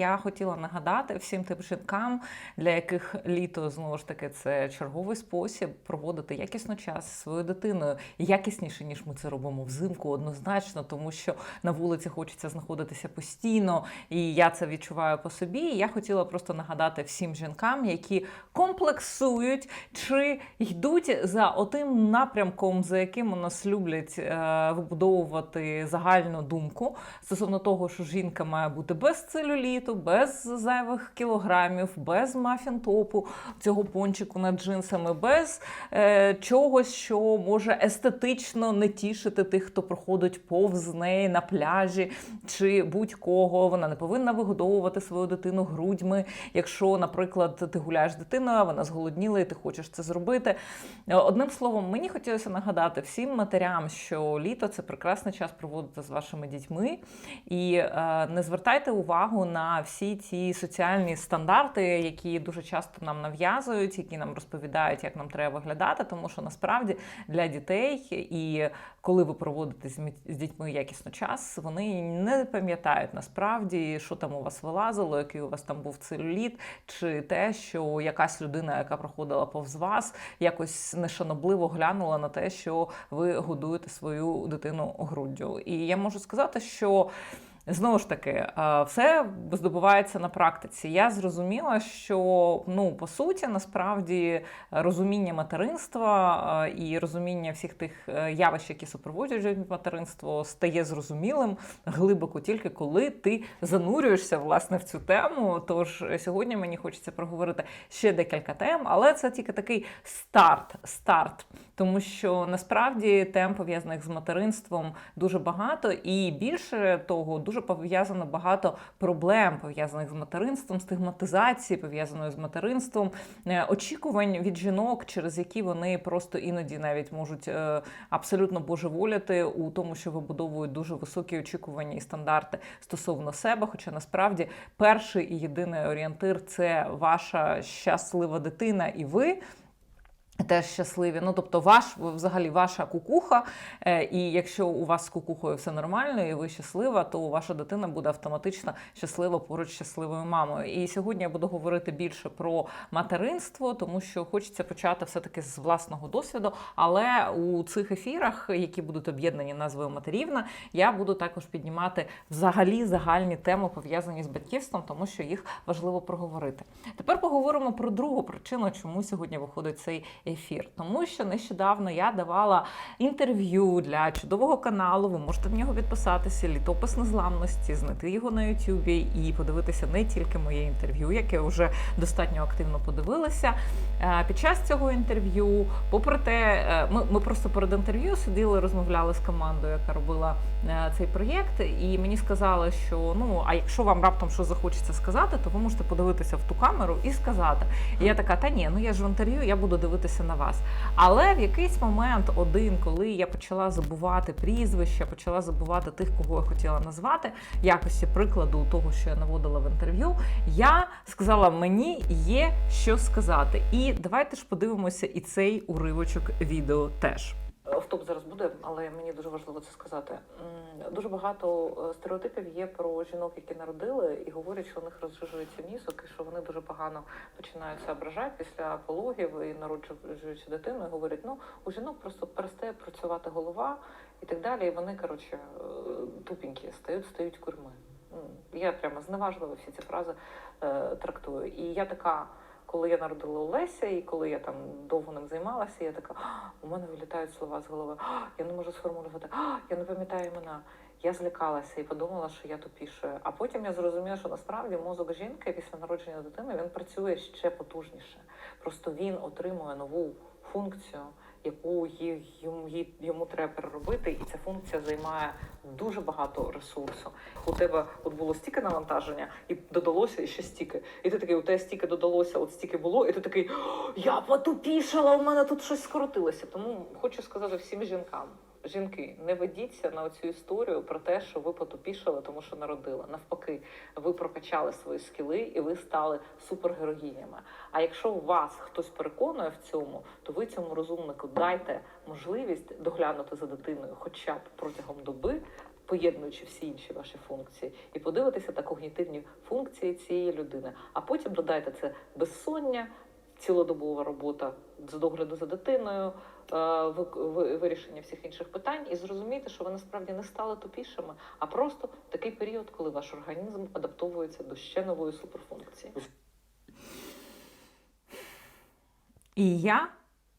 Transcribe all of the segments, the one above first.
Я хотіла нагадати всім тим жінкам, для яких літо знову ж таки це черговий спосіб проводити якісно час зі своєю дитиною якісніше, ніж ми це робимо взимку, однозначно, тому що на вулиці хочеться знаходитися постійно, і я це відчуваю по собі. І я хотіла просто нагадати всім жінкам, які комплексують чи йдуть за отим напрямком, за яким у нас люблять е, вибудовувати загальну думку стосовно того, що жінка має бути без целюліту, без зайвих кілограмів, без мафін-топу, цього пончику над джинсами, без е, чогось, що може естетично не тішити тих, хто проходить повз неї на пляжі чи будь-кого. Вона не повинна вигодовувати свою дитину грудьми. Якщо, наприклад, ти гуляєш дитиною, а вона зголодніла, і ти хочеш це зробити. Е, Одним словом, мені хотілося нагадати всім матерям, що літо це прекрасний час проводити з вашими дітьми, і е, не звертайте увагу на всі ці соціальні стандарти, які дуже часто нам нав'язують, які нам розповідають, як нам треба виглядати, тому що насправді для дітей і коли ви проводите з дітьми якісно час, вони не пам'ятають насправді, що там у вас вилазило, який у вас там був целюліт, чи те, що якась людина, яка проходила повз вас, якось нешанобливо глянула на те, що ви годуєте свою дитину груддю. І я можу сказати, що. Знову ж таки, е, все здобувається на практиці. Я зрозуміла, що ну по суті, насправді розуміння материнства е, і розуміння всіх тих е, явищ, які супроводжують материнство, стає зрозумілим глибоко тільки коли ти занурюєшся власне в цю тему. Тож сьогодні мені хочеться проговорити ще декілька тем, але це тільки такий старт, старт, тому що насправді тем пов'язаних з материнством дуже багато, і більше того, дуже пов'язано багато проблем пов'язаних з материнством, стигматизації пов'язаної з материнством, е, очікувань від жінок, через які вони просто іноді навіть можуть е, абсолютно божеволіти у тому, що вибудовують дуже високі очікування і стандарти стосовно себе. Хоча насправді перший і єдиний орієнтир це ваша щаслива дитина і ви. Теж щасливі. Ну, тобто, ваш взагалі ваша кукуха. е, І якщо у вас з кукухою все нормально, і ви щаслива, то ваша дитина буде автоматично щаслива поруч з щасливою мамою. І сьогодні я буду говорити більше про материнство, тому що хочеться почати все-таки з власного досвіду. Але у цих ефірах, які будуть об'єднані назвою матерівна, я буду також піднімати взагалі загальні теми пов'язані з батьківством, тому що їх важливо проговорити. Тепер поговоримо про другу причину, чому сьогодні виходить цей ефір. Тому що нещодавно я давала інтерв'ю для чудового каналу. Ви можете на нього підписатися, літопис незламності, знайти його на Ютубі і подивитися не тільки моє інтерв'ю, яке вже достатньо активно подивилися. Е, Під час цього інтерв'ю, попри те, е, ми, ми просто перед інтерв'ю сиділи, розмовляли з командою, яка робила е, цей проєкт, і мені сказали, що ну а якщо вам раптом щось захочеться сказати, то ви можете подивитися в ту камеру і сказати. І я така, та ні, ну я ж в інтерв'ю, я буду дивитися на вас. Але в якийсь момент один, коли я почала забувати прізвища, почала забувати тих, кого я хотіла назвати, якості прикладу того, що я наводила в інтерв'ю, я сказала, мені є що сказати. І давайте ж подивимося і цей уривочок відео теж. Втоп зараз буде, але мені дуже важливо це сказати. Дуже багато е, стереотипів є про жінок, які народили, і говорять, що у них розжижується мізок, і що вони дуже погано починають соображати після пологів і народжуючи дитину. І говорять, ну у жінок просто перестає працювати голова і так далі. І вони коротше е, тупенькі стають, стають курми. Я прямо зневажливо всі ці фрази е, трактую. І я така. Коли я народила Олеся, і коли я там довго ним займалася, я така, у мене вилітають слова з голови, я не можу сформулювати, я не пам'ятаю імена. Я злякалася і подумала, що я тупішою. А потім я зрозуміла, що насправді мозок жінки після народження дитини він працює ще потужніше. Просто він отримує нову функцію, яку йому, йому треба переробити, і ця функція займає дуже багато ресурсу. У тебе от було стільки навантаження, і додалося ще стільки. І ти такий, у тебе стільки додалося, от стільки було, і ти такий, «О, я потупішала, у мене тут щось скоротилося. Тому хочу сказати всім жінкам. Жінки, не ведіться на цю історію про те, що ви потупішали, тому що народили. Навпаки, ви прокачали свої скіли і ви стали супергероїнями. А якщо вас хтось переконує в цьому, то ви цьому розумнику дайте можливість доглянути за дитиною, хоча б протягом доби, поєднуючи всі інші ваші функції, і подивитися на когнітивні функції цієї людини. А потім додайте це безсоння, цілодобова робота з догляду за дитиною, вирішення всіх інших питань, і зрозуміти, що ви насправді не стали тупішими, а просто такий період, коли ваш організм адаптовується до ще нової суперфункції. І я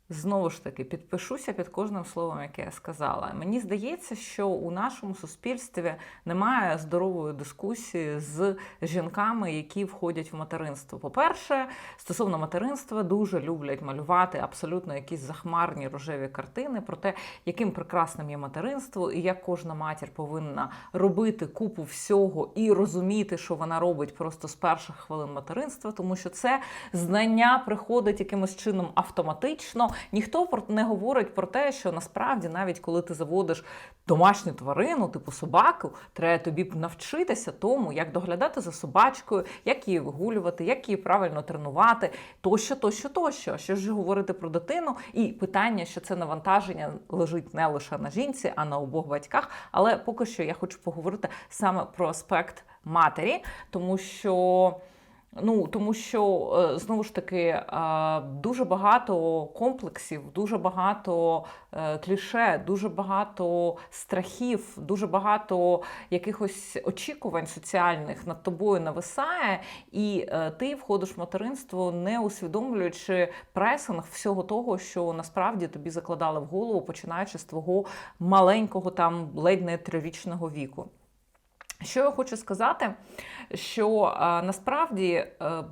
знову ж таки підпишуся під кожним словом, яке я сказала. Мені здається, що у нашому суспільстві немає здорової дискусії з жінками, які входять в материнство. По-перше, стосовно материнства, дуже люблять малювати абсолютно якісь захмарні рожеві картини про те, яким прекрасним є материнство, і як кожна матір повинна робити купу всього і розуміти, що вона робить просто з перших хвилин материнства, тому що це знання приходить якимось чином автоматично. Ніхто не говорить про те, що насправді, навіть коли ти заводиш домашню тварину, типу собаку, треба тобі навчитися тому, як доглядати за собачкою, як її вигулювати, як її правильно тренувати, тощо, тощо, тощо. Що ж говорити про дитину? І питання, що це навантаження лежить не лише на жінці, а на обох батьках. Але поки що я хочу поговорити саме про аспект матері, тому що. Ну, тому що е, знову ж таки е, дуже багато комплексів, дуже багато е, кліше, дуже багато страхів, дуже багато якихось очікувань соціальних над тобою нависає, і ти входиш в материнство, не усвідомлюючи пресинг всього того, що насправді тобі закладали в голову, починаючи з твого маленького там ледь не трирічного віку. Що я хочу сказати, що е, насправді е,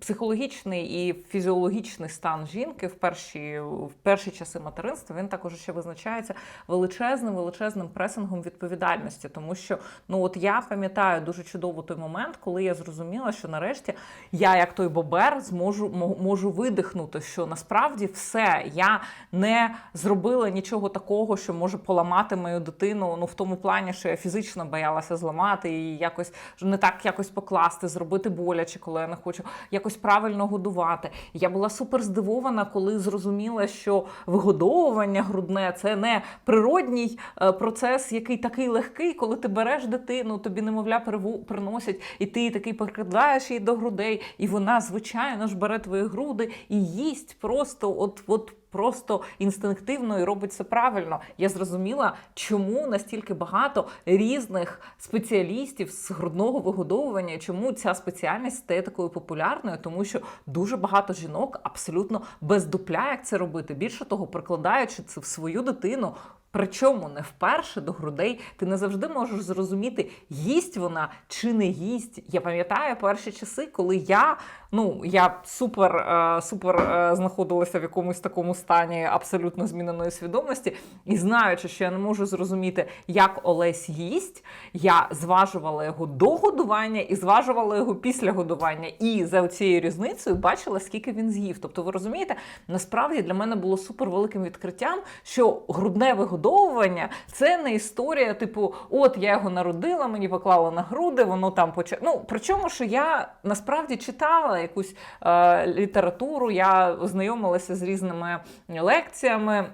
психологічний і фізіологічний стан жінки в перші, в перші часи материнства він також ще визначається величезним величезним пресингом відповідальності. Тому що ну от я пам'ятаю дуже чудово той момент, коли я зрозуміла, що нарешті я, як той бобер, зможу мо- можу видихнути, що насправді все я не зробила нічого такого, що може поламати мою дитину. Ну в тому плані, що я фізично боялася зламати її, якось не так якось покласти, зробити боляче, коли я не хочу якось правильно годувати. Я була супер здивована, коли зрозуміла, що вигодовування грудне це не природній е, процес, який такий легкий, коли ти береш дитину, тобі немовля приносять, і ти такий прикладаєш її до грудей, і вона, звичайно ж, бере твої груди і їсть просто от, от просто інстинктивно і робить це правильно. Я зрозуміла, чому настільки багато різних спеціалістів з грудного вигодовування, чому ця спеціальність стає такою популярною, тому що дуже багато жінок абсолютно без дупля, як це робити. Більше того, прикладаючи це в свою дитину. Причому не вперше до грудей ти не завжди можеш зрозуміти, їсть вона чи не їсть. Я пам'ятаю перші часи, коли я ну я супер, е, супер е, знаходилася в якомусь такому стані абсолютно зміненої свідомості, і знаючи, що я не можу зрозуміти, як Олесь їсть, я зважувала його до годування і зважувала його після годування. І за цією різницею бачила, скільки він з'їв. Тобто, ви розумієте, насправді для мене було супер великим відкриттям, що грудне вигодовування це не історія, типу, от я його народила, мені поклали на груди, воно там поча... Ну, причому, що я насправді читала якусь е, літературу, я ознайомилася з різними лекціями.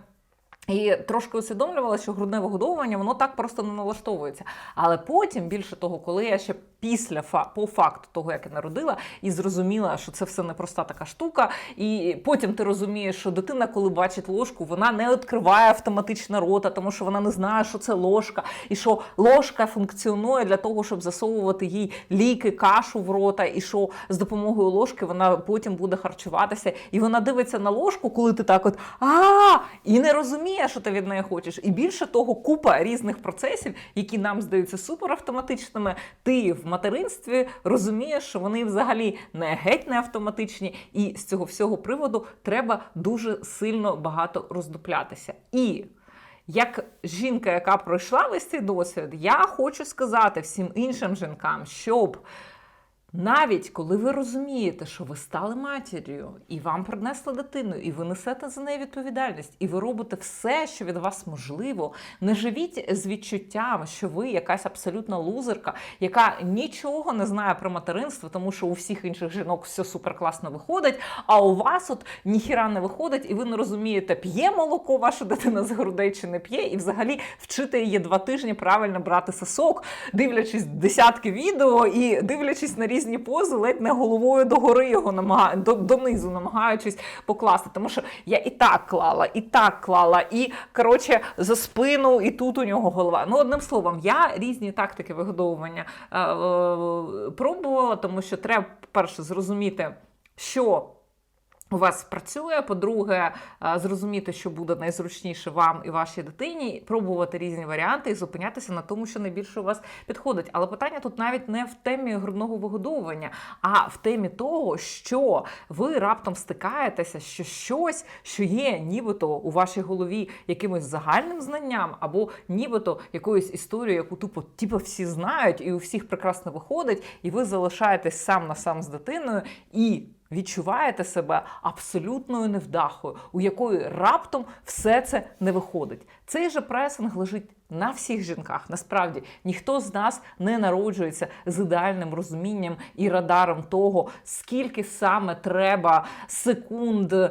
І трошки усвідомлювала, що грудне вигодовування воно так просто не налаштовується. Але потім, більше того, коли я ще після по факту того, як я народила, і зрозуміла, що це все не проста така штука. І потім ти розумієш, що дитина, коли бачить ложку, вона не відкриває автоматично рота, тому що вона не знає, що це ложка, і що ложка функціонує для того, щоб засовувати їй ліки, кашу в рота, і що з допомогою ложки вона потім буде харчуватися. І вона дивиться на ложку, коли ти так от а і не розуміє, що ти від неї хочеш. І більше того, купа різних процесів, які нам здаються суперавтоматичними, ти в материнстві розумієш, що вони взагалі не геть не автоматичні, і з цього всього приводу треба дуже сильно багато роздуплятися. І як жінка, яка пройшла весь цей досвід, я хочу сказати всім іншим жінкам, щоб Навіть коли ви розумієте, що ви стали матір'ю, і вам принесли дитину, і ви несете за неї відповідальність, і ви робите все, що від вас можливо, не живіть з відчуттям, що ви якась абсолютна лузерка, яка нічого не знає про материнство, тому що у всіх інших жінок все супер класно виходить, а у вас от ніхіра не виходить, і ви не розумієте, п'є молоко ваша дитина з грудей чи не п'є, і взагалі вчити її два тижні правильно брати сосок, дивлячись десятки відео і дивлячись на різні пози, ледь не головою догори його намагаю, до, донизу намагаючись покласти. Тому що я і так клала, і так клала, і коротше за спину, і тут у нього голова. Ну, одним словом, я різні тактики вигодовування е, е, пробувала, тому що треба перше зрозуміти, що у вас працює. По-друге, е, зрозуміти, що буде найзручніше вам і вашій дитині, пробувати різні варіанти і зупинятися на тому, що найбільше у вас підходить. Але питання тут навіть не в темі грудного вигодовування, а в темі того, що ви раптом стикаєтеся, що щось, що є нібито у вашій голові якимось загальним знанням, або нібито якоюсь історією, яку тупо типу, всі знають, і у всіх прекрасно виходить, і ви залишаєтесь сам на сам з дитиною і відчуваєте себе абсолютною невдахою, у якої раптом все це не виходить. Цей же пресинг лежить на всіх жінках. Насправді ніхто з нас не народжується з ідеальним розумінням і радаром того, скільки саме треба секунд е,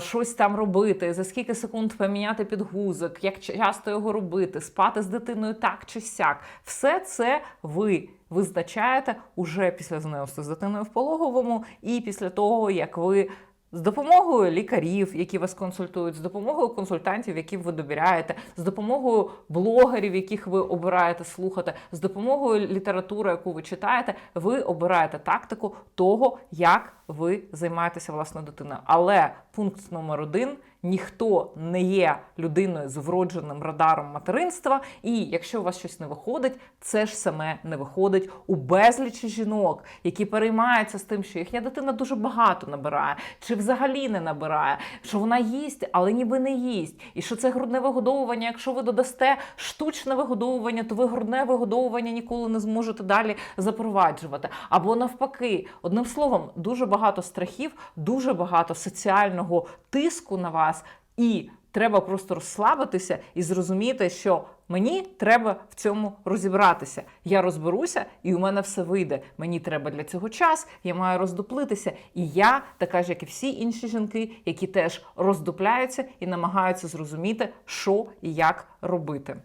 щось там робити, за скільки секунд поміняти підгузок, як часто його робити, спати з дитиною так чи сяк. Все це ви визначаєте уже після знайомства з дитиною в пологовому і після того, як ви. З допомогою лікарів, які вас консультують, з допомогою консультантів, яким ви довіряєте, з допомогою блогерів, яких ви обираєте слухати, з допомогою літератури, яку ви читаєте, ви обираєте тактику того, як ви займаєтеся власною дитиною. Але пункт номер один ніхто не є людиною з вродженим радаром материнства, і якщо у вас щось не виходить, це ж саме не виходить у безлічі жінок, які переймаються з тим, що їхня дитина дуже багато набирає, чи взагалі не набирає, що вона їсть, але ніби не їсть, і що це грудне вигодовування. Якщо ви додасте штучне вигодовування, то ви грудне вигодовування ніколи не зможете далі запроваджувати. Або навпаки, одним словом, дуже багато страхів, дуже багато соціального тиску на вас, і треба просто розслабитися і зрозуміти, що мені треба в цьому розібратися. Я розберуся, і у мене все вийде. Мені треба для цього час, я маю роздуплитися. І я, така ж, як і всі інші жінки, які теж роздупляються і намагаються зрозуміти, що і як робити.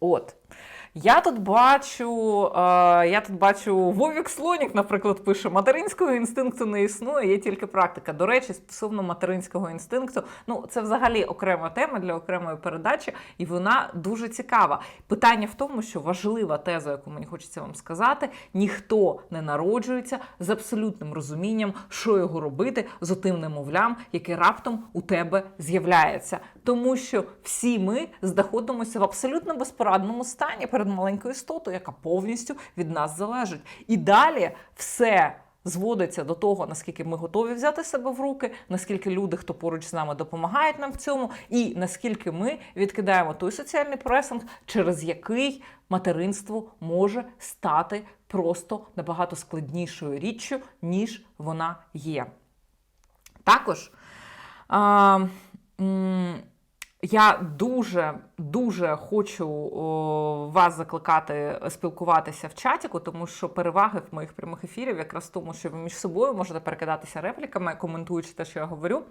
От. Я тут бачу, е, я тут бачу Вовік Слонік, наприклад, пише: материнського інстинкту не існує, є тільки практика. До речі, стосовно материнського інстинкту, ну це взагалі окрема тема для окремої передачі, і вона дуже цікава. Питання в тому, що важлива теза, яку мені хочеться вам сказати: ніхто не народжується з абсолютним розумінням, що його робити з отим немовлям, яке раптом у тебе з'являється. Тому що всі ми знаходимося в абсолютно безпорадному стані перед маленькою істотою, яка повністю від нас залежить. І далі все. Зводиться до того, наскільки ми готові взяти себе в руки, наскільки люди, хто поруч з нами допомагають нам в цьому, і наскільки ми відкидаємо той соціальний пресинг, через який материнство може стати просто набагато складнішою річчю, ніж вона є. Також. А, м я дуже дуже хочу о, вас закликати спілкуватися в чатіку, тому що переваги в моїх прямих ефірів якраз в тому, що ви між собою можете перекидатися репліками, коментуючи те, що я говорю.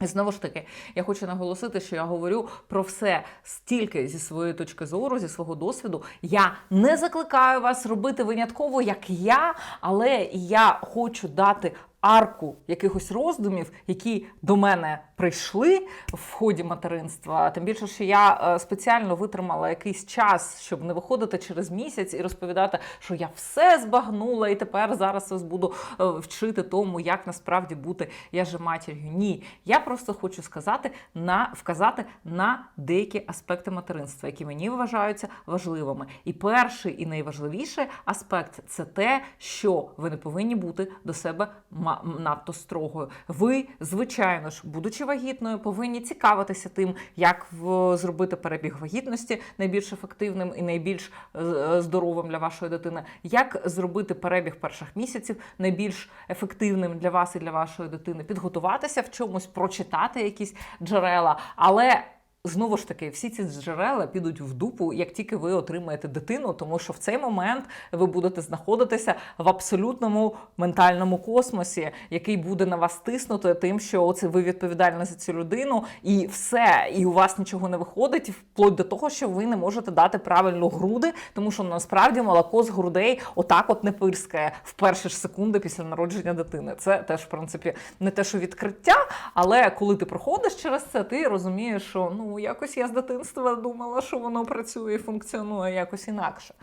І знову ж таки, я хочу наголосити, що я говорю про все стільки зі своєї точки зору, зі свого досвіду. Я не закликаю вас робити винятково, як я, але я хочу дати арку якихось роздумів, які до мене прийшли в ході материнства. Тим більше, що я е, спеціально витримала якийсь час, щоб не виходити через місяць і розповідати, що я все збагнула, і тепер зараз вас буду е, вчити тому, як насправді бути я же матір'ю. Ні, я просто хочу сказати на вказати на деякі аспекти материнства, які мені вважаються важливими. І перший і найважливіший аспект це те, що ви не повинні бути до себе ма- надто строгою. Ви, звичайно ж, будучи вагітною, повинні цікавитися тим, як зробити перебіг вагітності найбільш ефективним і найбільш е, е, здоровим для вашої дитини, як зробити перебіг перших місяців найбільш ефективним для вас і для вашої дитини, підготуватися в чомусь, прочитати якісь джерела, але. Знову ж таки, всі ці джерела підуть в дупу, як тільки ви отримаєте дитину, тому що в цей момент ви будете знаходитися в абсолютному ментальному космосі, який буде на вас тиснути тим, що оце ви відповідальні за цю людину, і все, і у вас нічого не виходить, вплоть до того, що ви не можете дати правильно груди, тому що насправді молоко з грудей отак от не пирскає в перші ж секунди після народження дитини. Це теж, в принципі, не те, що відкриття, але коли ти проходиш через це, ти розумієш, що ну якось я з дитинства думала, що воно працює і функціонує якось інакше.